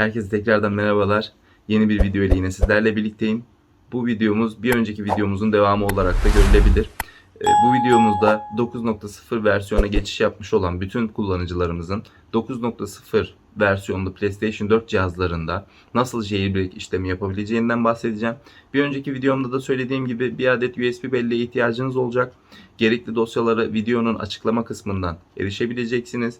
Herkese tekrardan merhabalar. Yeni bir video ile yine sizlerle birlikteyim. Bu videomuz bir önceki videomuzun devamı olarak da görülebilir. Ee, Bu videomuzda 9.0 versiyona geçiş yapmış olan bütün kullanıcılarımızın 9.0 versiyonlu PlayStation 4 cihazlarında nasıl jailbreak işlemi yapabileceğinden bahsedeceğim. Bir önceki videomda da söylediğim gibi bir adet USB belleğe ihtiyacınız olacak. Gerekli dosyaları videonun açıklama kısmından erişebileceksiniz.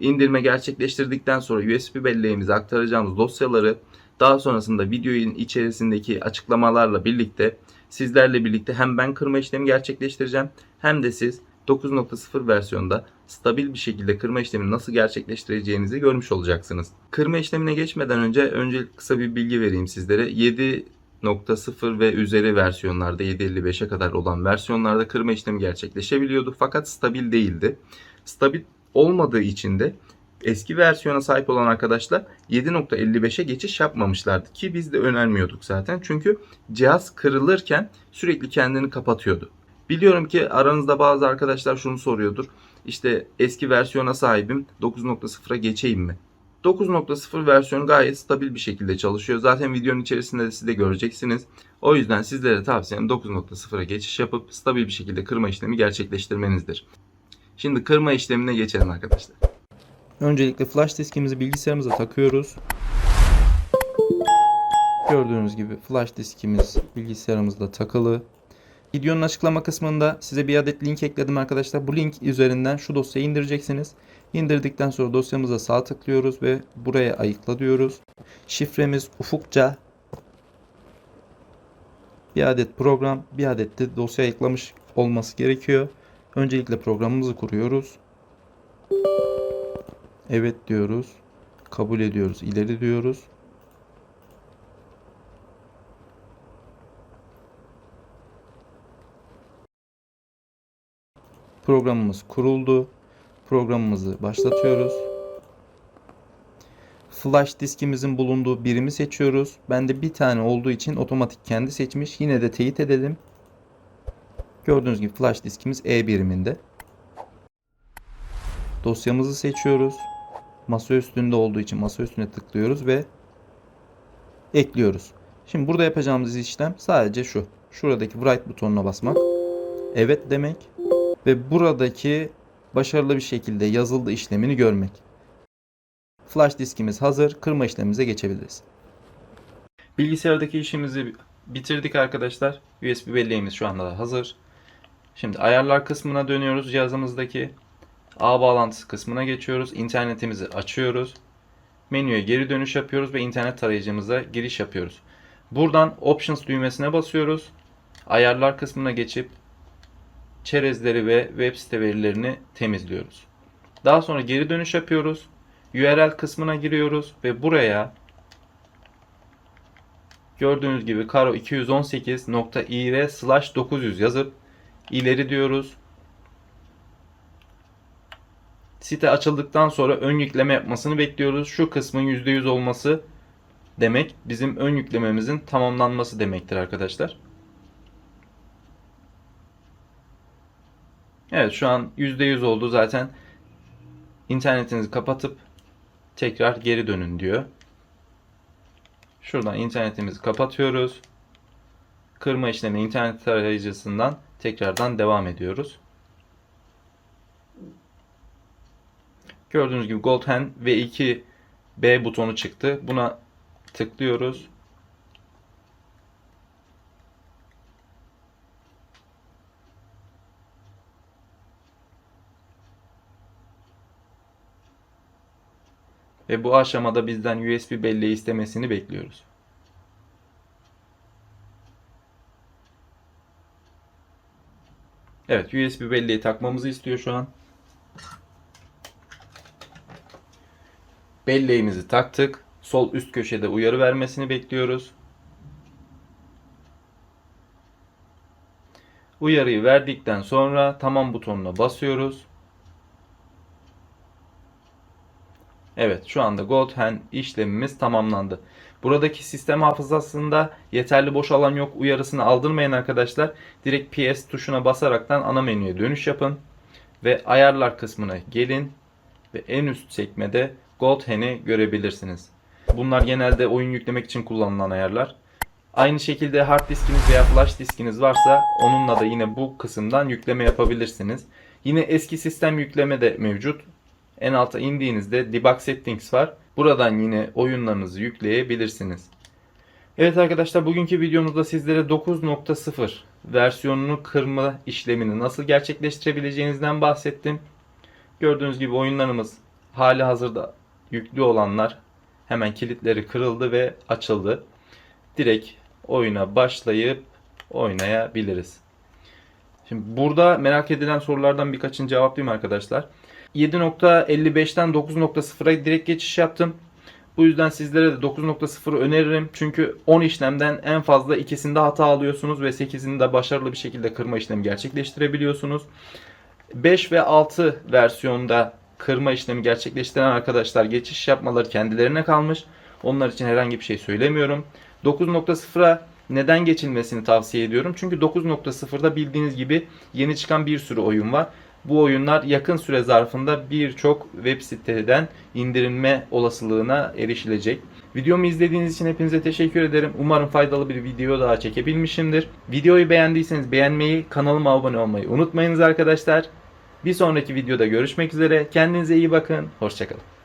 İndirme gerçekleştirdikten sonra USB belleğimize aktaracağımız dosyaları daha sonrasında videonun içerisindeki açıklamalarla birlikte sizlerle birlikte hem ben kırma işlemi gerçekleştireceğim hem de siz 9.0 versiyonda stabil bir şekilde kırma işlemini nasıl gerçekleştireceğinizi görmüş olacaksınız. Kırma işlemine geçmeden önce önce kısa bir bilgi vereyim sizlere. 7.0 ve üzeri versiyonlarda 7.55'e kadar olan versiyonlarda kırma işlemi gerçekleşebiliyordu fakat stabil değildi. Stabil olmadığı için de eski versiyona sahip olan arkadaşlar 7.55'e geçiş yapmamışlardı ki biz de önermiyorduk zaten. Çünkü cihaz kırılırken sürekli kendini kapatıyordu. Biliyorum ki aranızda bazı arkadaşlar şunu soruyordur. İşte eski versiyona sahibim 9.0'a geçeyim mi? 9.0 versiyonu gayet stabil bir şekilde çalışıyor. Zaten videonun içerisinde de siz de göreceksiniz. O yüzden sizlere tavsiyem 9.0'a geçiş yapıp stabil bir şekilde kırma işlemi gerçekleştirmenizdir. Şimdi kırma işlemine geçelim arkadaşlar. Öncelikle flash diskimizi bilgisayarımıza takıyoruz. Gördüğünüz gibi flash diskimiz bilgisayarımızda takılı. Videonun açıklama kısmında size bir adet link ekledim arkadaşlar. Bu link üzerinden şu dosyayı indireceksiniz. İndirdikten sonra dosyamıza sağ tıklıyoruz ve buraya ayıkla diyoruz. Şifremiz ufukça. Bir adet program, bir adet de dosya ayıklamış olması gerekiyor. Öncelikle programımızı kuruyoruz. Evet diyoruz. Kabul ediyoruz. ileri diyoruz. Programımız kuruldu. Programımızı başlatıyoruz. Flash diskimizin bulunduğu birimi seçiyoruz. Bende bir tane olduğu için otomatik kendi seçmiş. Yine de teyit edelim. Gördüğünüz gibi flash diskimiz E biriminde. Dosyamızı seçiyoruz. Masa üstünde olduğu için masa üstüne tıklıyoruz ve ekliyoruz. Şimdi burada yapacağımız işlem sadece şu. Şuradaki write butonuna basmak. Evet demek ve buradaki başarılı bir şekilde yazıldı işlemini görmek. Flash diskimiz hazır. Kırma işlemimize geçebiliriz. Bilgisayardaki işimizi bitirdik arkadaşlar. USB belleğimiz şu anda da hazır. Şimdi ayarlar kısmına dönüyoruz cihazımızdaki. Ağ bağlantısı kısmına geçiyoruz. İnternetimizi açıyoruz. Menüye geri dönüş yapıyoruz ve internet tarayıcımıza giriş yapıyoruz. Buradan Options düğmesine basıyoruz. Ayarlar kısmına geçip çerezleri ve web site verilerini temizliyoruz. Daha sonra geri dönüş yapıyoruz. URL kısmına giriyoruz ve buraya gördüğünüz gibi karo 218.ir slash 900 yazıp ileri diyoruz. Site açıldıktan sonra ön yükleme yapmasını bekliyoruz. Şu kısmın %100 olması demek bizim ön yüklememizin tamamlanması demektir arkadaşlar. Evet şu an %100 oldu zaten. İnternetinizi kapatıp tekrar geri dönün diyor. Şuradan internetimizi kapatıyoruz. Kırma işlemi internet tarayıcısından tekrardan devam ediyoruz. Gördüğünüz gibi Goldhen V2 B butonu çıktı. Buna tıklıyoruz. Ve bu aşamada bizden USB belleği istemesini bekliyoruz. Evet USB belleği takmamızı istiyor şu an. Belleğimizi taktık. Sol üst köşede uyarı vermesini bekliyoruz. Uyarıyı verdikten sonra tamam butonuna basıyoruz. Evet şu anda Goldhen işlemimiz tamamlandı. Buradaki sistem hafızasında yeterli boş alan yok uyarısını aldırmayın arkadaşlar. Direkt PS tuşuna basaraktan ana menüye dönüş yapın. Ve ayarlar kısmına gelin. Ve en üst sekmede Goldhen'i görebilirsiniz. Bunlar genelde oyun yüklemek için kullanılan ayarlar. Aynı şekilde hard diskiniz veya flash diskiniz varsa onunla da yine bu kısımdan yükleme yapabilirsiniz. Yine eski sistem yükleme de mevcut. En alta indiğinizde debug settings var. Buradan yine oyunlarınızı yükleyebilirsiniz. Evet arkadaşlar bugünkü videomuzda sizlere 9.0 versiyonunu kırma işlemini nasıl gerçekleştirebileceğinizden bahsettim. Gördüğünüz gibi oyunlarımız hali hazırda yüklü olanlar hemen kilitleri kırıldı ve açıldı. Direkt oyuna başlayıp oynayabiliriz. Şimdi burada merak edilen sorulardan birkaçını cevaplayayım arkadaşlar. 7.55'ten 9.0'a direkt geçiş yaptım. Bu yüzden sizlere de 9.0 öneririm. Çünkü 10 işlemden en fazla ikisinde hata alıyorsunuz ve 8'ini de başarılı bir şekilde kırma işlemi gerçekleştirebiliyorsunuz. 5 ve 6 versiyonda kırma işlemi gerçekleştiren arkadaşlar geçiş yapmaları kendilerine kalmış. Onlar için herhangi bir şey söylemiyorum. 9.0'a neden geçilmesini tavsiye ediyorum. Çünkü 9.0'da bildiğiniz gibi yeni çıkan bir sürü oyun var. Bu oyunlar yakın süre zarfında birçok web siteden indirilme olasılığına erişilecek. Videomu izlediğiniz için hepinize teşekkür ederim. Umarım faydalı bir video daha çekebilmişimdir. Videoyu beğendiyseniz beğenmeyi, kanalıma abone olmayı unutmayınız arkadaşlar. Bir sonraki videoda görüşmek üzere. Kendinize iyi bakın. Hoşçakalın.